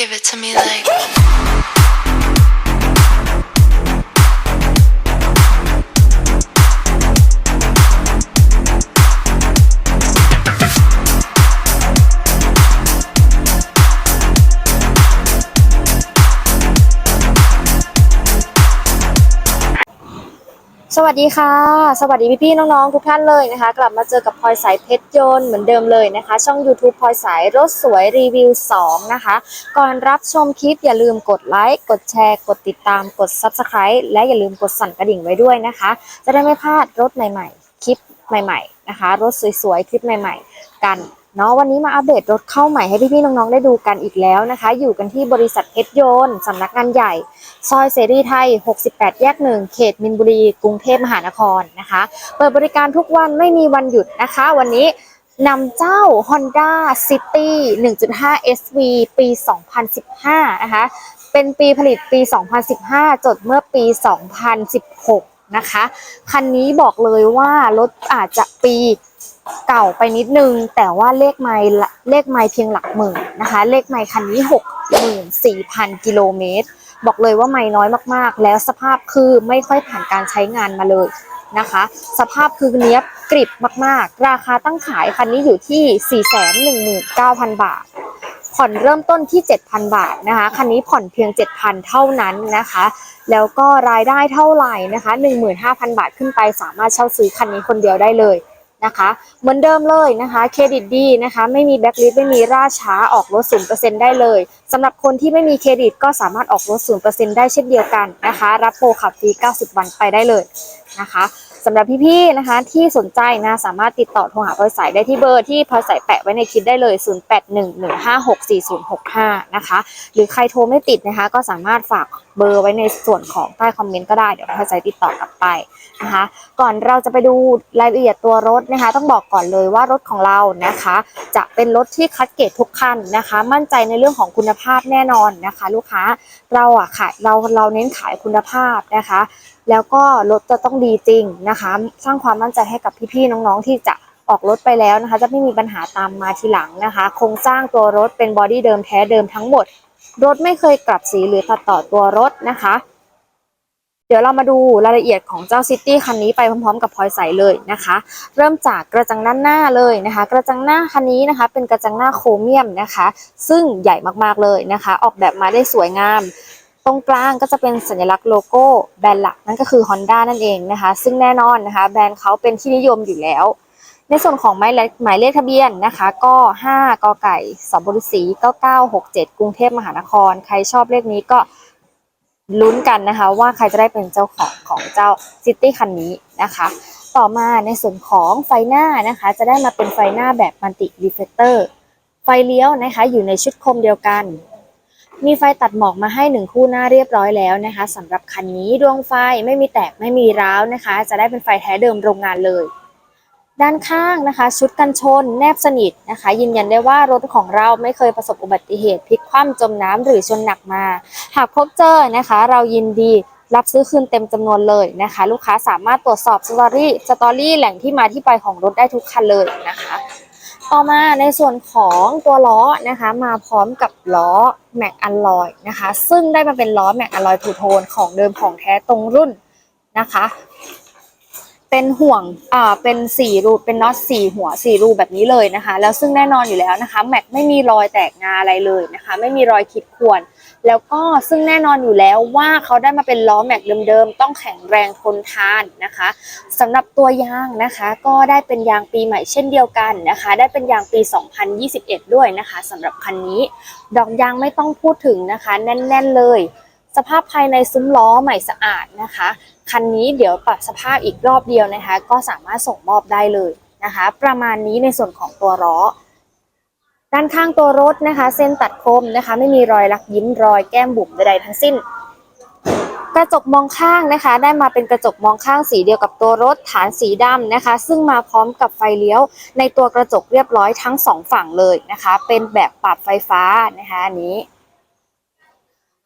Give it to me like. สวัสดีค่ะ สวัสดีพี่ๆน้องๆ ทุกท่านเลยนะคะ กลับมาเจอกับพลอยสายเพชรยนต์เหมือนเดิมเลยนะคะ ช่อง YouTube พลอยสายรถสวยรีวิว 2 นะคะ ก่อนรับชมคลิปอย่าลืมกดไลค์กดแชร์ กดติดตามกด Subscribe และอย่าลืมกดสั่นกระดิ่งไว้ด้วยนะคะ จะได้ไม่พลาดรถใหม่ๆ คลิปใหม่ๆนะคะ รถสวยๆ คลิปใหม่ๆ กัน เนาะวันนี้มาอัปเดตรถเข้าใหม่ให้พี่ๆน้องๆได้ดูกันอีกแล้วนะคะ อยู่กันที่บริษัทเพชรยนต์สำนักงานใหญ่ ซอยเสรีไทย 68 แยก1เขตมินบุรี กรุงเทพมหานครนะคะ เปิดบริการทุกวันไม่มีวันหยุดนะคะ วันนี้นำเจ้า Honda City 1.5 SV ปี 2015 นะคะ เป็นปีผลิตปี 2015 จดเมื่อปี 2016 นะคะ คันนี้บอกเลยว่ารถอาจจะปี เก่าไปนิดนึง แต่ว่าเลขไมล์เลขไมล์เพียงหลักหมื่นนะคะ เลขไมล์คันนี้64,000กิโลเมตร บอกเลยว่าไม่น้อยมากๆ แล้วสภาพคือไม่ค่อยผ่านการใช้งานมาเลยนะคะ สภาพคือเนี้ยบกริบมากๆ ราคาตั้งขายคันนี้อยู่ที่ 419,000 บาท ผ่อนเริ่มต้นที่ 7,000 บาทนะคะ คันนี้ผ่อนเพียง 7,000 เท่านั้นนะคะ แล้วก็รายได้เท่าไหร่นะคะ 15,000 บาทขึ้นไปสามารถเช่าซื้อคันนี้คนเดียวได้เลย นะคะ เหมือนเดิมเลยนะคะเครดิตดีนะคะไม่มีแบ็คลิสไม่มีราช้าออกรถ0%ได้เลยสำหรับคนที่ไม่มีเครดิตก็สามารถออกรถ0%ได้เช่นเดียวกันนะคะ รับโปรขับฟรี90 วันไปได้เลยนะคะ สำหรับพี่ๆนะคะ ที่สนใจนะสามารถติดต่อโทรหาพลอยสายได้ที่เบอร์ที่พลอยสายแปะไว้ในคลิปได้เลย 0811564065 นะคะ หรือใครโทรไม่ติดนะคะ ก็สามารถฝากเบอร์ไว้ในส่วนของใต้คอมเมนต์ก็ได้เดี๋ยวพลอยสายติดต่อกลับไปนะคะ ก่อนเราจะไปดูรายละเอียดตัวรถนะคะ ต้องบอกก่อนเลยว่ารถของเรานะคะ จะเป็นรถที่คัดเกรดทุกคันนะคะ มั่นใจในเรื่องของคุณภาพแน่นอนนะคะ ลูกค้าเราอะขายเราเราเน้นขายคุณภาพนะคะแล้วก็รถจะต้องดีจริงนะคะ สร้างความมั่นใจให้กับพี่ๆน้องๆที่จะออกรถไปแล้วนะคะ จะไม่มีปัญหาตามมาทีหลังนะคะ โครงสร้างตัวรถเป็นบอดี้เดิมแท้เดิมทั้งหมด รถไม่เคยกลับสีหรือตัดต่อตัวรถนะคะ เดี๋ยวเรามาดูรายละเอียดของเจ้าซิตี้คันนี้ไปพร้อมๆ กับพลอยใสเลยนะคะ เริ่มจากกระจังด้านหน้าเลยนะคะ กระจังหน้าคันนี้นะคะ เป็นกระจังหน้าโครเมียมนะคะ ซึ่งใหญ่มากๆเลยนะคะ ออกแบบมาได้สวยงาม ตรงกลางก็จะเป็นสัญลักษณ์โลโก้แบรนด์หลักนั่นก็คือ Honda นั่นเองนะคะ ซึ่งแน่นอนนะคะ แบรนด์เขาเป็นที่นิยมอยู่แล้ว ในส่วนของหมายเลขหมายเลขทะเบียนนะคะ ก็ 5กไก่สบริสี9967 กรุงเทพมหานคร ใครชอบเลขนี้ก็ลุ้นกันนะคะ ว่าใครจะได้เป็นเจ้าของของเจ้าซิตี้คันนี้นะคะ ต่อมาในส่วนของไฟหน้านะคะ จะได้มาเป็นไฟหน้าแบบมัลติรีเฟลเตอร์ไฟเลี้ยวนะคะ อยู่ในชุดคมเดียวกัน มีไฟตัดหมอกมาให้หนึ่งคู่หน้าเรียบร้อยแล้วนะคะสำหรับคันนี้ดวงไฟไม่มีแตกไม่มีร้าวนะคะ จะได้เป็นไฟแท้เดิมโรงงานเลย ด้านข้างนะคะ ชุดกันชน แนบสนิทนะคะ ยืนยันได้ว่ารถของเราไม่เคยประสบอุบัติเหตุพลิกคว่ำจมน้ำหรือชนหนักมา หากพบเจอนะคะ เรายินดีรับซื้อคืนเต็มจำนวนเลยนะคะ ลูกค้าสามารถตรวจสอบสตอรี่สตอรี่แหล่งที่มาที่ไปของรถได้ทุกคันเลยนะคะ ต่อมาในส่วนของตัวล้อนะคะ มาพร้อมกับล้อแม็กอัลลอยนะคะ ซึ่งได้มาเป็นล้อแม็กอัลลอยทูโทนของเดิมของแท้ตรงรุ่นนะคะ เป็นห่วงอ่าเป็นสี่รูเป็นน็อตสี่หัวสี่รูแบบนี้เลยนะคะ แล้วซึ่งแน่นอนอยู่แล้วนะคะแม็กไม่มีรอยแตกงาอะไรเลยนะคะ ไม่มีรอยขีดข่วน แล้วก็ซึ่งแน่นอนอยู่แล้วว่าเขาได้มาเป็นล้อแม็กเดิมๆ ต้องแข็งแรงทนทานนะคะสำหรับตัวยางนะคะก็ได้เป็นยางปีใหม่เช่นเดียวกันนะคะ ได้เป็นยางปี 2021 ด้วยนะคะสำหรับคันนี้ ดอกยางไม่ต้องพูดถึงนะคะ แน่นๆเลย สภาพภายในซุ้มล้อใหม่สะอาดนะคะ คันนี้เดี๋ยวปรับสภาพอีกรอบเดียวนะคะ ก็สามารถส่งมอบได้เลยนะคะ ประมาณนี้ในส่วนของตัวล้อ ด้านข้างตัวรถนะคะ เส้นตัดคมนะคะ ไม่มีรอยลักยิ้มรอยแก้มบุ๋มใดๆทั้งสิ้น กระจกมองข้างนะคะ ได้มาเป็นกระจกมองข้างสีเดียวกับตัวรถฐานสีดำนะคะ ซึ่งมาพร้อมกับไฟเลี้ยว ในตัวกระจกเรียบร้อยทั้งสองฝั่งเลยนะคะ เป็นแบบปรับไฟฟ้านะคะอันนี้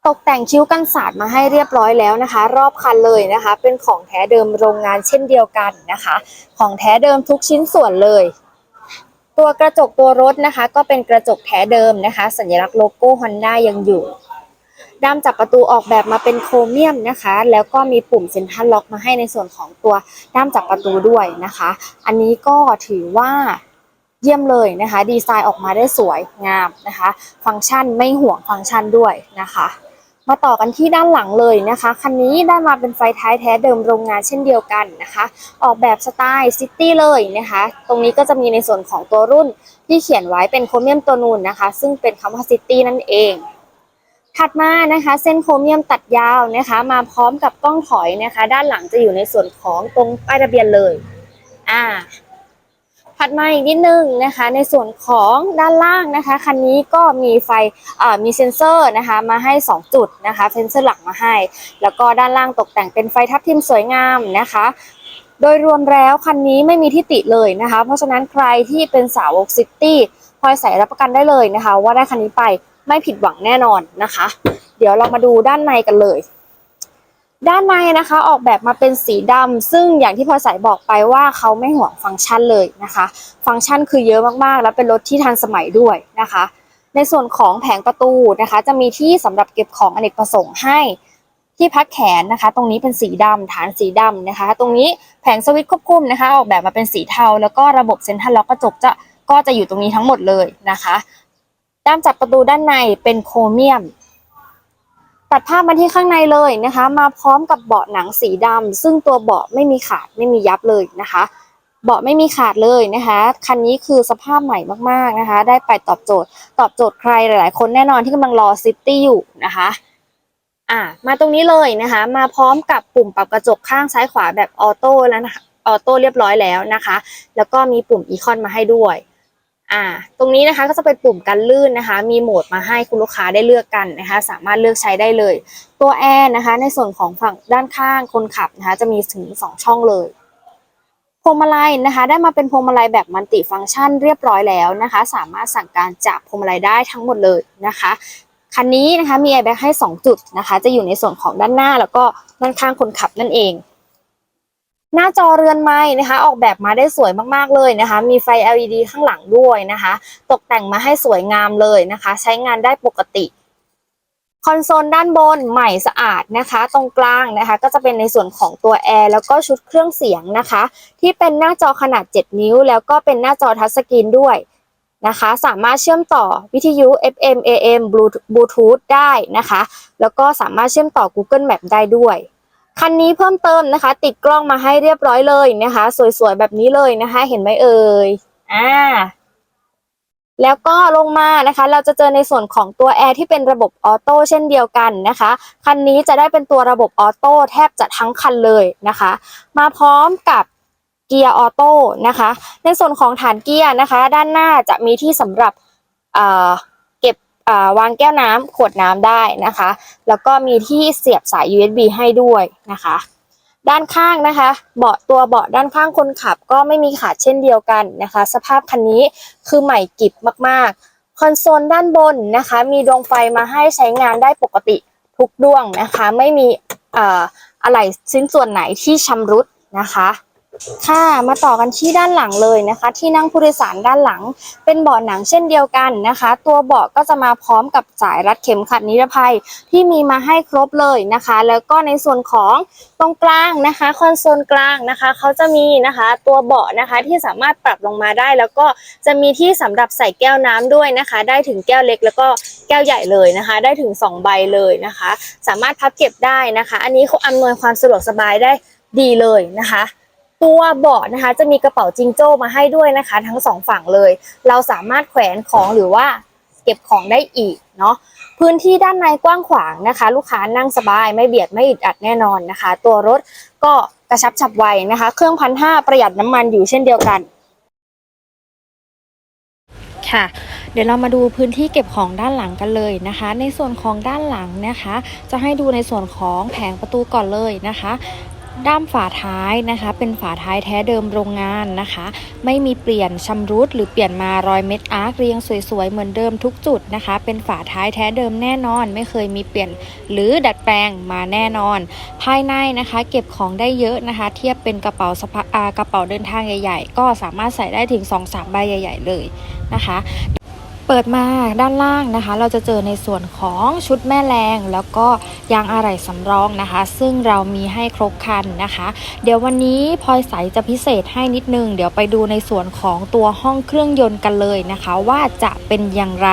ตกแต่งคิ้วกันศาสตร์มาให้เรียบร้อยแล้วนะคะ รอบคันเลยนะคะ เป็นของแท้เดิมโรงงานเช่นเดียวกันนะคะ ของแท้เดิมทุกชิ้นส่วนเลย ตัวกระจกตัวรถนะคะ ก็เป็นกระจกแท้เดิมนะคะ สัญลักษณ์โลโก้ Honda ยังอยู่ด้ามจับประตูออกแบบมาเป็นโครเมียมนะคะ แล้วก็มีปุ่มเซ็นทรัลล็อกมาให้ในส่วนของตัวด้ามจับประตูด้วยนะคะ อันนี้ก็ถือว่าเยี่ยมเลยนะคะ ดีไซน์ออกมาได้สวยงามนะคะ ฟังก์ชันไม่ห่วงฟังก์ชันด้วยนะคะ มาต่อกันที่ด้านหลังเลยนะคะคันนี้ได้มาเป็นไฟท้ายแท้เดิมโรงงานเช่นเดียวกันนะคะ ออกแบบสไตล์ซิตี้เลยนะคะ ตรงนี้ก็จะมีในส่วนของตัวรุ่นที่เขียนไว้เป็นโครเมียมตัวนูนนะคะ ซึ่งเป็นคำว่าซิตี้นั่นเอง ถัดมานะคะ เส้นโครเมียมตัดยาวนะคะ มาพร้อมกับกล้องถอยนะคะ ด้านหลังจะอยู่ในส่วนของตรงป้ายทะเบียนเลยอ่า ถัดมาอีกนิดนึงนะคะ ในส่วนของด้านล่างนะคะคันนี้ก็มีไฟมีเซ็นเซอร์นะคะมาให้ 2 จุดนะคะเซ็นเซอร์หลักมาให้ แล้วก็ด้านล่างตกแต่งเป็นไฟทับทิมสวยงามนะคะโดยรวมแล้วคันนี้ไม่มีที่ติเลยนะคะ เพราะฉะนั้นใครที่เป็นสาวกซิตี้พลอยใส่รับประกันได้เลยนะคะ ว่าได้คันนี้ไปไม่ผิดหวังแน่นอนนะคะ เดี๋ยวเรามาดูด้านในกันเลย ด้านในนะคะออกแบบมาเป็นสีดำซึ่งอย่างที่พอยใส่บอกไปว่าเขาไม่ห่วงฟังก์ชันเลยนะคะ ฟังก์ชันคือเยอะมากๆ แล้วเป็นรถที่ทันสมัยด้วยนะคะ ในส่วนของแผงประตูนะคะ จะมีที่สำหรับเก็บของอเนกประสงค์ให้ที่พักแขนนะคะ ตรงนี้เป็นสีดำฐานสีดำนะคะ ตรงนี้แผงสวิตช์ควบคุมนะคะ ออกแบบมาเป็นสีเทา แล้วก็ระบบเซ็นทรัลล็อกกระจกจะก็จะอยู่ตรงนี้ทั้งหมดเลยนะคะด้ามจับประตูด้านในเป็นโครเมียม ตัดภาพมาที่ข้างในเลยนะคะ มาพร้อมกับเบาะหนังสีดำซึ่งตัวเบาะไม่มีขาดไม่มียับเลยนะคะ เบาะไม่มีขาดเลยนะคะ คันนี้คือสภาพใหม่มากๆนะคะ ได้ไปตอบโจทย์ ตอบโจทย์ใครหลาย ๆ คนแน่นอนที่กำลังรอซิตี้อยู่นะคะอ่ามาตรงนี้เลยนะคะ มาพร้อมกับปุ่มปรับกระจกข้างซ้ายขวาแบบออโต้แล้วนะคะออโต้เรียบร้อยแล้วนะคะ แล้วก็มีปุ่มอีคอนมาให้ด้วย อ่า ตรงนี้นะคะก็จะเป็นปุ่มกันลื่นนะคะ มีโหมดมาให้คุณลูกค้าได้เลือกกันนะคะ สามารถเลือกใช้ได้เลย ตัวแอร์นะคะ ในส่วนของฝั่งด้านข้างคนขับนะคะ จะมีถึงสองช่องเลยพวงมาลัยนะคะ ได้มาเป็นพวงมาลัยแบบมัลติฟังก์ชันเรียบร้อยแล้วนะคะ สามารถสั่งการจากพวงมาลัยได้ทั้งหมดเลยนะคะคันนี้นะคะมีแอร์แบ็กให้ 2 จุดนะคะ จะอยู่ในส่วนของด้านหน้าแล้วก็ด้านข้างคนขับนั่นเอง หน้าจอเรือนไม้นะคะ ออกแบบมาได้สวยมากๆเลยนะคะ มีไฟ LED ข้างหลังด้วยนะคะ ตกแต่งมาให้สวยงามเลยนะคะ ใช้งานได้ปกติคอนโซลด้านบนใหม่สะอาดนะคะ ตรงกลางนะคะ ก็จะเป็นในส่วนของตัวแอร์แล้วก็ชุดเครื่องเสียงนะคะ ที่เป็นหน้าจอขนาด 7 นิ้ว แล้วก็เป็นหน้าจอทัชสกรีนด้วยนะคะ สามารถเชื่อมต่อวิทยุ FM AM Bluetooth ได้นะคะ แล้วก็สามารถเชื่อมต่อ Google Map ได้ด้วย คันนี้เพิ่มเติมนะคะ ติดกล้องมาให้เรียบร้อยเลยนะคะ สวยๆแบบนี้เลยนะคะ เห็นไหมเอ่ยอ่าแล้วก็ลงมานะคะ เราจะเจอในส่วนของตัวแอร์ที่เป็นระบบออโต้เช่นเดียวกันนะคะ คันนี้จะได้เป็นตัวระบบออโต้แทบจะทั้งคันเลยนะคะ มาพร้อมกับเกียร์ออโต้นะคะ ในส่วนของฐานเกียร์นะคะ ด้านหน้าจะมีที่สำหรับ วางแก้วน้ำขวดน้ำได้นะคะ แล้วก็มีที่เสียบสาย USB ให้ด้วยนะคะ ด้านข้างนะคะ เบาะตัวเบาะด้านข้างคนขับก็ไม่มีขาดเช่นเดียวกันนะคะ สภาพคันนี้คือใหม่กิบมากๆ คอนโซลด้านบนนะคะ มีดวงไฟมาให้ใช้งานได้ปกติทุกดวงนะคะ ไม่มีเอ่ออะไรชิ้นส่วนไหนที่ชำรุดนะคะ ค่ะมาต่อกันที่ด้านหลังเลยนะคะ ที่นั่งผู้โดยสารด้านหลัง เป็นเบาะหนังเช่นเดียวกันนะคะ ตัวเบาะก็จะมาพร้อมกับสายรัดเข็มขัดนิรภัยที่มีมาให้ครบเลยนะคะ แล้วก็ในส่วนของตรงกลางนะคะคอนโซลกลางนะคะเขาจะมีนะคะตัวเบาะนะคะที่สามารถปรับลงมาได้ แล้วก็จะมีที่สำหรับใส่แก้วน้ำด้วยนะคะ ได้ถึงแก้วเล็กแล้วก็แก้วใหญ่เลยนะคะ ได้ถึง 2 ใบเลยนะคะ สามารถพับเก็บได้นะคะ อันนี้เขาอำนวยความสะดวกสบายได้ดีเลยนะคะ ตัวเบาะนะคะ จะมีกระเป๋าจิงโจ้มาให้ด้วยนะคะ ทั้งสองฝั่งเลย เราสามารถแขวนของหรือว่าเก็บของได้อีกเนาะพื้นที่ด้านในกว้างขวางนะคะ ลูกค้านั่งสบายไม่เบียดไม่อึดอัดแน่นอนนะคะ ตัวรถก็กระชับฉับไวนะคะ เครื่องพันห้าประหยัดน้ำมันอยู่เช่นเดียวกันค่ะ เดี๋ยวเรามาดูพื้นที่เก็บของด้านหลังกันเลยนะคะ ในส่วนของด้านหลังนะคะ จะให้ดูในส่วนของแผงประตูก่อนเลยนะคะ ด้ามฝาท้ายนะคะ เป็นฝาท้ายแท้เดิมโรงงานนะคะ ไม่มีเปลี่ยนชำรุดหรือเปลี่ยนมารอยเม็ดอาร์คเรียงสวยๆเหมือนเดิมทุกจุดนะคะ เป็นฝาท้ายแท้เดิมแน่นอน ไม่เคยมีเปลี่ยนหรือดัดแปลงมาแน่นอน ภายในนะคะ เก็บของได้เยอะนะคะ เทียบเป็นกระเป๋าสะพายอ่ากระเป๋าเดินทางใหญ่ ๆ ก็สามารถใส่ได้ถึง 2-3ใบใหญ่ ๆ เลยนะคะ เปิดมาด้านล่างนะคะ เราจะเจอในส่วนของชุดแม่แรงแล้วก็ยางอะไหล่สำรองนะคะ ซึ่งเรามีให้ครบคันนะคะ เดี๋ยววันนี้พลอยใสจะพิเศษให้นิดนึง เดี๋ยวไปดูในส่วนของตัวห้องเครื่องยนต์กันเลยนะคะ ว่าจะเป็นอย่างไร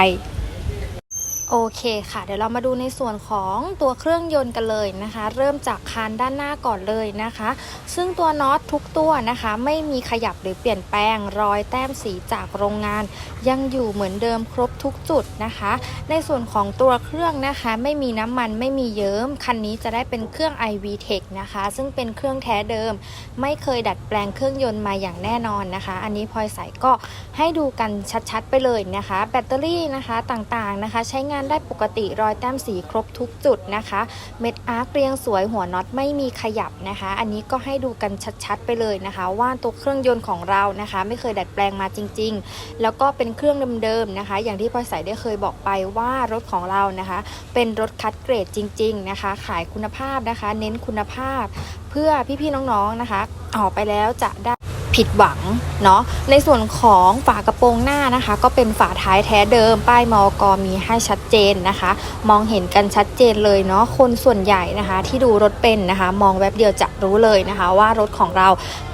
โอเคค่ะ เดี๋ยวเรามาดูในส่วนของตัวเครื่องยนต์กันเลยนะคะ เริ่มจากคานด้านหน้าก่อนเลยนะคะ ซึ่งตัวน็อตทุกตัวนะคะ ไม่มีขยับหรือเปลี่ยนแปลงรอยแต้มสีจากโรงงาน ยังอยู่เหมือนเดิมครบทุกจุดนะคะ ในส่วนของตัวเครื่องนะคะ ไม่มีน้ำมันไม่มีเยิ้มคันนี้จะได้เป็นเครื่อง iV Tech นะคะ ซึ่งเป็นเครื่องแท้เดิม ไม่เคยดัดแปลงเครื่องยนต์มาอย่างแน่นอนนะคะ อันนี้พลอยใส่ก็ให้ดูกันชัดๆ ไปเลยนะคะ แบตเตอรี่นะคะต่างๆนะคะ ใช้งานได้ปกติรอยแต้มสีครบทุกจุดนะคะ เม็ดอาร์คเรียงสวยหัวน็อตไม่มีขยับนะคะ อันนี้ก็ให้ดูกันชัดๆไปเลยนะคะ ว่าตัวเครื่องยนต์ของเรานะคะ ไม่เคยดัดแปลงมาจริง ๆ แล้วก็เป็นเครื่องเดิมๆนะคะ อย่างที่พลอยใส่ได้เคยบอกไปว่ารถของเรานะคะ เป็นรถคัดเกรดจริง ๆ นะคะ ขายคุณภาพนะคะ เน้นคุณภาพ เพื่อพี่ๆน้องๆนะคะออกไปแล้วจะได้ ผิดหวังเนาะในส่วนของฝากระโปรงหน้านะคะ ก็เป็นฝาท้ายแท้เดิม ป้ายมอกมีให้ชัดเจนนะคะ มองเห็นกันชัดเจนเลยเนาะคนส่วนใหญ่นะคะ ที่ดูรถเป็นนะคะ มองแวบเดียวจะรู้เลยนะคะ ว่ารถของเรา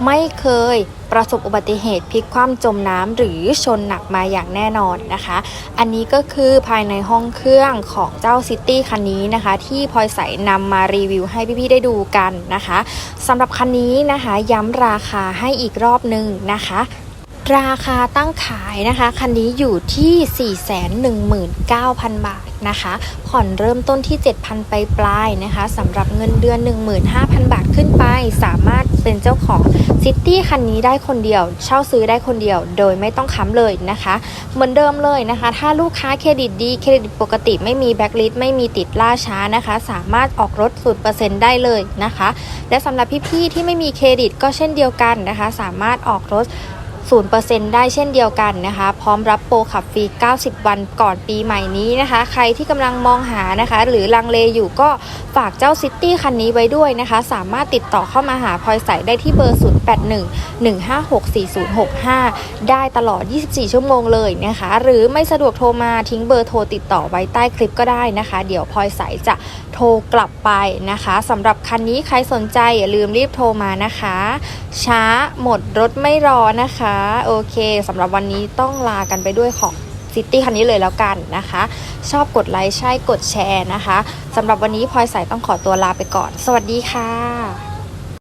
ไม่เคย ประสบอุบัติเหตุพลิกคว่ำจมน้ำหรือชนหนักมาอย่างแน่นอนนะคะ อันนี้ก็คือภายในห้องเครื่องของเจ้าซิตี้คันนี้นะคะ ที่พลอยใสนำมารีวิวให้พี่ๆได้ดูกันนะคะสำหรับคันนี้นะคะย้ำราคาให้อีกรอบหนึ่งนะคะ ราคาตั้งขายนะคะคันนี้อยู่ที่ 419,000 บาทนะคะ ผ่อนเริ่มต้นที่ 7,000 ไปปลายนะคะสำหรับเงินเดือน 15,000 บาทขึ้นไป สามารถเป็นเจ้าของซิตี้คันนี้ได้คนเดียว เช่าซื้อได้คนเดียว โดยไม่ต้องค้ำเลยนะคะ เหมือนเดิมเลยนะคะ ถ้าลูกค้าเครดิตดีเครดิตปกติไม่มีแบ็กลิสไม่มีติดล่าช้านะคะ สามารถออกรถ0%ได้เลยนะคะ และสำหรับพี่ๆที่ไม่มีเครดิตก็เช่นเดียวกันนะคะ สามารถออกรถ 0%ได้เช่นเดียวกันนะคะ พร้อมรับโปรขับฟรี 90 วันก่อนปีใหม่นี้นะคะ ใครที่กำลังมองหานะคะ หรือลังเลอยู่ก็ฝากเจ้าซิตี้คันนี้ไว้ด้วยนะคะ สามารถติดต่อเข้ามาหาพลอยใสได้ที่เบอร์ 0811564065 ได้ตลอด 24 ชั่วโมงเลยนะคะ หรือไม่สะดวกโทรมาทิ้งเบอร์โทรติดต่อไว้ใต้คลิปก็ได้นะคะ เดี๋ยวพลอยใสจะโทรกลับไปนะคะสำหรับคันนี้ใครสนใจอย่าลืมรีบโทรมานะคะ ช้าหมดรถไม่รอนะคะโอเคสำหรับวันนี้ต้องลากันไปด้วยของซิตี้คันนี้เลยแล้วกันนะคะ ชอบกดไลค์ใช่กดแชร์นะคะสำหรับวันนี้พลอยใสต้องขอตัวลาไปก่อน สวัสดีค่ะ